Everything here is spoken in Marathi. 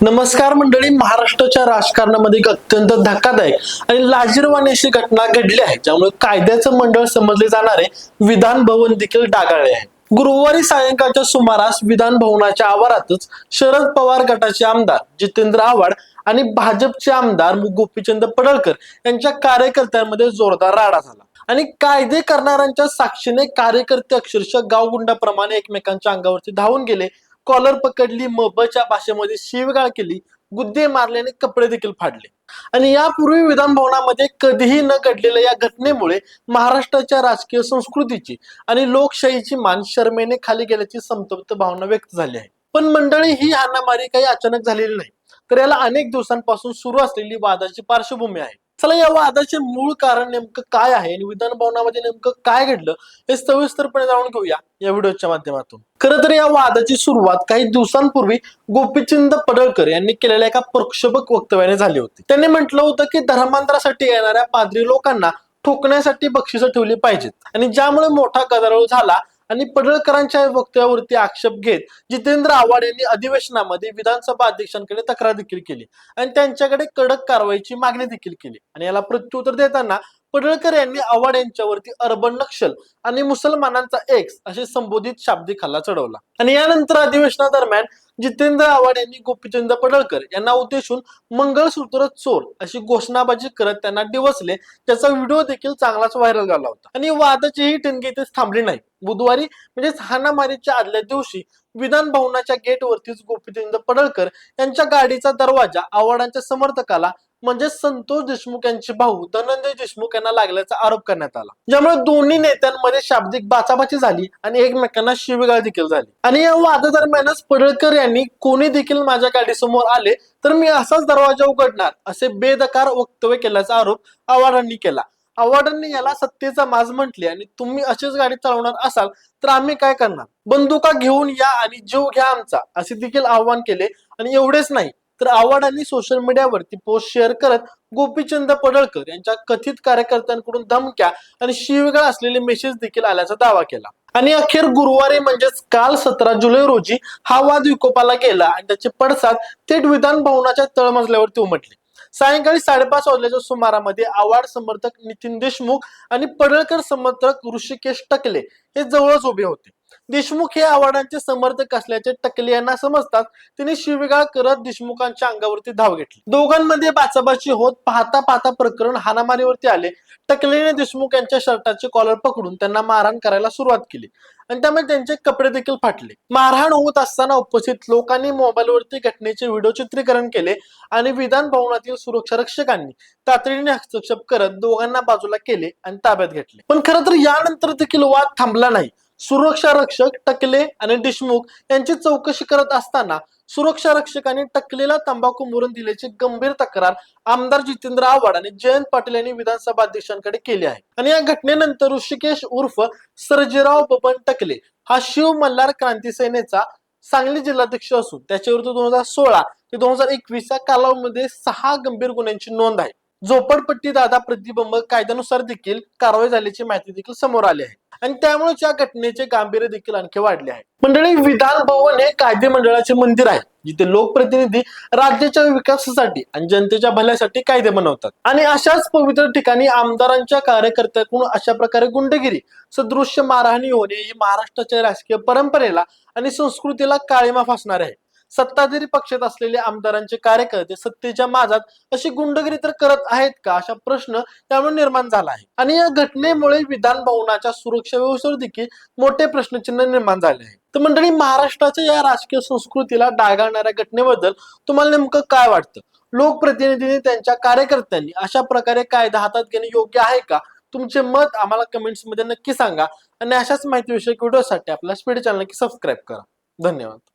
नमस्कार मंडळी महाराष्ट्राच्या राजकारणामध्ये एक अत्यंत धक्कादायक आणि लाजीरवाणी अशी घटना घडली आहे ज्यामुळे कायद्याचं मंडळ समजले जाणारे विधान भवन देखील डागाळले आहे. गुरुवारी सायंकाळच्या सुमारास विधान भवनाच्या आवारातच शरद पवार गटाचे आमदार जितेंद्र आव्हाड आणि भाजपचे आमदार गोपीचंद पडळकर यांच्या कार्यकर्त्यांमध्ये जोरदार राडा झाला. आणि कायदे करणाऱ्यांच्या साक्षीने कार्यकर्ते अक्षरशः गावगुंडाप्रमाणे एकमेकांच्या अंगावरती धावून गेले कॉलर पकडली मबच्या भाषेमध्ये शिवगाळ केली गुद्दे मारले आणि कपडे देखील फाडले. आणि यापूर्वी विधान भवनामध्ये कधीही न घडलेल्या या घटनेमुळे महाराष्ट्राच्या राजकीय संस्कृतीची आणि लोकशाहीची मान शर्मेने खाली गेल्याची संतप्त भावना व्यक्त झाली आहे. पण मंडळी ही हाणामारी काही अचानक झालेली नाही. तर याला अनेक दिवसांपासून सुरू असलेली वादाची पार्श्वभूमी आहे. चला या वादाचे मूळ कारण नेमकं काय आहे आणि विधान भवनामध्ये नेमकं काय घडलं हे सविस्तरपणे जाणून घेऊया या व्हिडिओच्या माध्यमातून. खरं तर या वादाची सुरुवात काही दिवसांपूर्वी गोपीचंद पडळकर यांनी केलेल्या एका प्रक्षोभक वक्तव्याने झाली होती. त्यांनी म्हटलं होतं की धर्मांतरासाठी येणाऱ्या पादरी लोकांना ठोकण्यासाठी बक्षिसं ठेवली पाहिजेत आणि ज्यामुळे मोठा गदारोळ झाला आणि पडळकरांच्या वक्तव्यावरती आक्षेप घेत जितेंद्र आव्हाड यांनी अधिवेशनामध्ये विधानसभा अध्यक्षांकडे तक्रार देखील केली. आणि त्यांच्याकडे कडक कारवाईची मागणी देखील केली. आणि याला प्रत्युत्तर देताना पडळकर यांनी आव्हाड यांच्यावरती अर्बन नक्षल आणि मुसलमानांचा एक्स असे संबोधित शाब्दिक हल्ला चढवला. आणि यानंतर अधिवेशनादरम्यान जितेंद्र आव्हाड यांनी गोपीचंद पडळकर यांना उद्देशून मंगळसूत्र चोर अशी घोषणाबाजी करत त्यांना डिवसले. त्याचा व्हिडिओ देखील चांगलाच व्हायरल झाला होता. आणि वादाची ही ठिणगी इथेच थांबली नाही. बुधवारी म्हणजेच हाणामारीच्या आदल्या दिवशी विधान भवनाच्या गेटवरतीच गोपीचंद पडळकर यांच्या गाडीचा दरवाजा आव्हाडांच्या समर्थकाला म्हणजे संतोष देशमुख यांचे भाऊ धनंजय देशमुख यांना लागल्याचा आरोप करण्यात आला. ज्यामुळे दोन्ही नेत्यांमध्ये शाब्दिक बाचाबाची झाली आणि एकमेकांना शिवगाळ देखील झाली. आणि या वादादरम्यानच पडळकर यांनी कोणी देखील माझ्या गाडीसमोर आले तर मी असाच दरवाजा उघडणार असे बेदकार वक्तव्य केल्याचा आरोप आव्हाडांनी केला. आव्हाडांनी याला सत्तेचा माज म्हटले आणि तुम्ही अशीच गाडी चालवणार असाल तर आम्ही काय करणार? बंदुका घेऊन या आणि जीव घ्या आमचा असे देखील आव्हान केले. आणि एवढेच नाही तर आव्हाडांनी सोशल मीडियावरती पोस्ट शेअर करत गोपीचंद पडळकर यांच्या कथित कार्यकर्त्यांकडून धमक्या आणि शिवीगाळ असलेले मेसेज देखील आल्याचा दावा केला. आणि अखेर गुरुवारी म्हणजेच काल सतरा जुलै रोजी हा वाद विकोपाला गेला आणि त्याचे पडसाद थेट विधान भवनाच्या तळमजल्यावरती उमटले. सायंकाळी साडेपाच वाजल्याच्या सुमारामध्ये आवाड समर्थक नितीन देशमुख आणि पडळकर समर्थक ऋषिकेश टकले हे जवळच उभे होते. देशमुख हे आव्हाडांचे समर्थक असल्याचे टकले यांना समजतात त्यांनी शिवीगाळ करत देशमुखांच्या अंगावरती धाव घेतली. दोघांमध्ये बाचाबाची होत पाहता पाहता प्रकरण हानामारीवरती आले. टकलेने देशमुख यांच्या शर्टाचे कॉलर पकडून त्यांना मारहाण करायला सुरुवात केली आणि त्यामुळे त्यांचे कपडे देखील फाटले. मारहाण होत असताना उपस्थित लोकांनी मोबाईलवरती घटनेचे व्हिडिओ चित्रीकरण केले आणि विधान भवनातील सुरक्षा रक्षकांनी तातडीने हस्तक्षेप करत दोघांना बाजूला केले आणि ताब्यात घेतले. पण खरं तर यानंतर देखील वाद थांबला नाही. सुरक्षा रक्षक टकले आणि देशमुख यांची चौकशी करत असताना सुरक्षा रक्षकांनी टकलेला तंबाखू मुरून दिल्याची गंभीर तक्रार आमदार जितेंद्र आव्हाड आणि जयंत पाटील यांनी विधानसभा अध्यक्षांकडे केली आहे. आणि या घटनेनंतर ऋषिकेश उर्फ सर्जेराव बबन टकले हा शिव मल्हार क्रांती सेनेचा सांगली जिल्हाध्यक्ष असून त्याच्याविरुद्ध दोन हजार सोळा ते दोन हजार एकवीस या कालावधीमध्ये सहा गंभीर गुन्ह्यांची नोंद आहे. झोपडपट्टी दादा प्रतिबंध कायद्यानुसार देखील कारवाई झाल्याची माहिती देखील समोर आली आहे. आणि त्यामुळेच या घटनेचे गांभीर्य देखील आणखी वाढले आहे. मंडळी विधान भवन हे कायदे मंडळाचे मंदिर आहे जिथे लोकप्रतिनिधी राज्याच्या विकासासाठी आणि जनतेच्या भल्यासाठी कायदे बनवतात. आणि अशाच पवित्र ठिकाणी आमदारांच्या कार्यकर्त्याकडून अशा प्रकारे गुंडगिरी सदृश्य मारहाणी होणे ही महाराष्ट्राच्या राजकीय परंपरेला आणि संस्कृतीला काळीमा फासणार आहे. सत्ताधारी पक्षात असलेले आमदारांचे कार्यकर्ते सत्तेच्या माझात अशी गुंडगिरी तर करत आहेत का? अशा प्रश्न त्यामुळे निर्माण झाला आहे. आणि या घटनेमुळे विधान भवनाच्या सुरक्षा व्यवस्थेवर देखील मोठे प्रश्नचिन्ह निर्माण झाले आहे. तर मंडळी महाराष्ट्राच्या या राजकीय संस्कृतीला डागाळणाऱ्या घटनेबद्दल तुम्हाला नेमकं काय वाटतं? लोकप्रतिनिधींनी त्यांच्या कार्यकर्त्यांनी अशा प्रकारे कायदा हातात घेणे योग्य आहे का? तुमचे मत आम्हाला कमेंट्समध्ये नक्की सांगा. आणि अशाच माहितीविषयक व्हिडिओसाठी आपल्या स्पीड चॅनल नक्की सबस्क्राईब करा. धन्यवाद.